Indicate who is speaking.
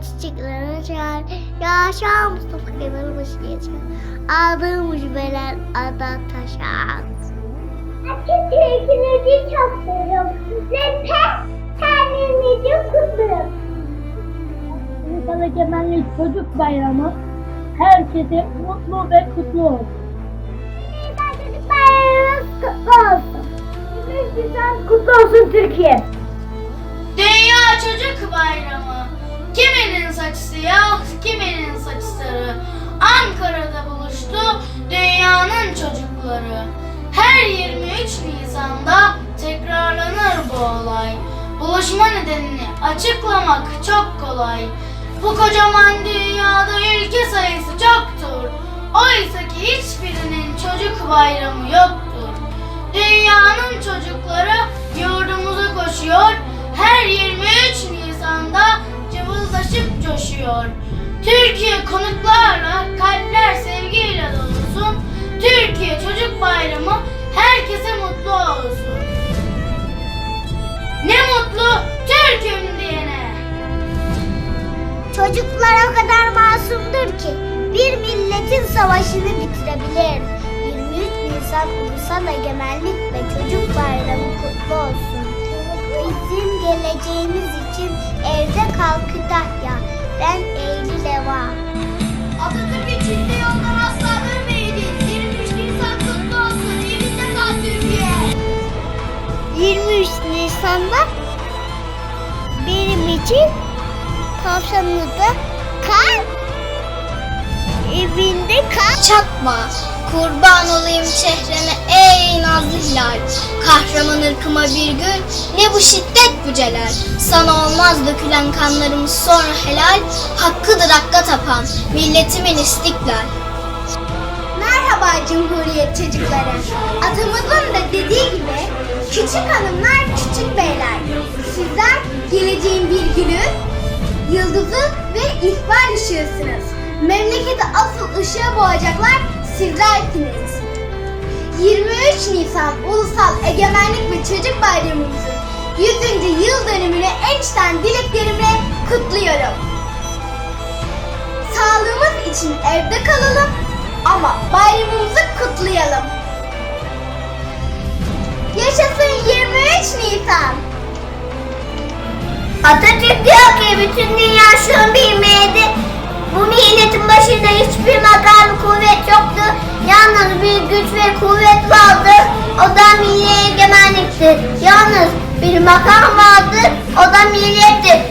Speaker 1: çiçekler açar. Yaşa Mustafa Kemal başı geçer. Aldığım ucbeler ada taşar. Sevginizi çok seviyorum. Ve pek kendinizi kutluyorum.
Speaker 2: Ulusal Egemenlik Çocuk Bayramı herkese mutlu ve kutlu olsun.
Speaker 1: Çocuk bayramınız kutlu olsun. Güzel kutlu olsun Türkiye.
Speaker 3: Dünya Çocuk Nisan'da tekrarlanır bu olay. Buluşma nedenini açıklamak çok kolay. Bu kocaman dünyada ülke sayısı çoktur. Oysa ki hiçbirinin çocuk bayramı yoktur. Dünyanın çocukları yurdumuza koşuyor. Her 23 Nisan'da cıvıldaşıp coşuyor. Türkiye konuklarla
Speaker 1: Çocuklar o kadar masumdur ki bir milletin savaşını bitirebilir. 23 Nisan Ulusal Egemenlik ve Çocuk Bayramı kutlu olsun. Bizim geleceğimiz için evde kal Kütahya. Ben Eylül Eva.
Speaker 3: Atatürk içinde yoldan asla dönmeydin. 23 Nisan kutlu olsun. Evinde kal Türkiye.
Speaker 1: 23 Nisan'da benim için tavşanlıda kal, evinde kal.
Speaker 4: Çatma, kurban olayım çehreme ey nazlı hilal. Kahraman ırkıma bir gün, ne bu şiddet bu celal. Sana olmaz dökülen kanlarımız sonra helal, hakkıdır hakka tapan, milletimin istiklal.
Speaker 1: Merhaba Cumhuriyet çocukları. Atamızın da dediği gibi küçük hanımlar küçük beyler. Sizler geleceğin bir yıldızı ve ihbar ışığısınız. Memleketi asıl ışığa boğacaklar sizlersiniz. 23 Nisan Ulusal Egemenlik ve Çocuk Bayramımızın 100. yıl dönümünü en içten dileklerimle kutluyorum. Sağlığımız için evde kalalım ama bayramımızı kutlayalım. Yaşasın 23 Nisan. Atatürk diyor ki bütün dünya şunu bilmeydi. Bu milletin başında hiçbir makam kuvvet yoktu. Yalnız bir güç ve kuvvet vardı. O da milli egemenliktir. Yalnız bir makam vardı. O da milliyettir.